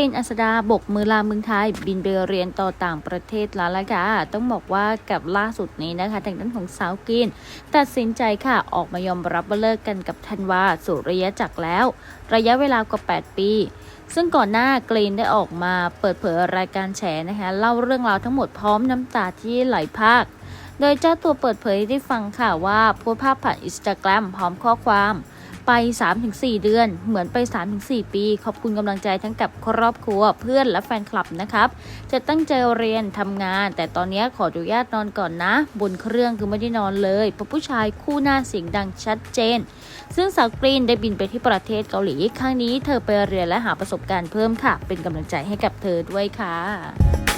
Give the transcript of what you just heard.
รีนอัสดาบกมือลาเมืองไทย บินไปเรียนต่อต่างประเทศแล้วล่ะค่ะต้องบอกว่ากับล่าสุดนี้นะคะทางด้านของสาวกรีนตัดสินใจค่ะออกมายอมรับว่าเลิกกันกับธันวาสุริยะจักรแล้ว ระยะเวลากว่า 8 ปีซึ่งก่อนหน้ากรีนได้ออกมาเปิดเผยรายการแฉนะคะเล่าเรื่องราวทั้งหมดพร้อมน้ำตาที่ไหลพากโดยเจ้าตัวเปิดเผยให้ได้ฟังค่ะว่าโพสภาพผ่านอินสตาแกรมพร้อมข้อความ ไป 3-4 เดือน เหมือนไป 3-4 ปี ขอบคุณกำลังใจทั้งกับครอบครัวเพื่อนและแฟนคลับนะครับ จะตั้งใจเรียนทำงาน แต่ตอนนี้ขออนุญาตนอนก่อนนะ บนเครื่องคือไม่ได้นอนเลยเพราะผู้ชายคู่หน้าเสียงดังชัดเจน ซึ่งสาวกรีนได้บินไปที่ประเทศเกาหลี ครั้งนี้เธอไปเรียนและหาประสบการณ์เพิ่มค่ะ เป็นกำลังใจให้กับเธอด้วยค่ะ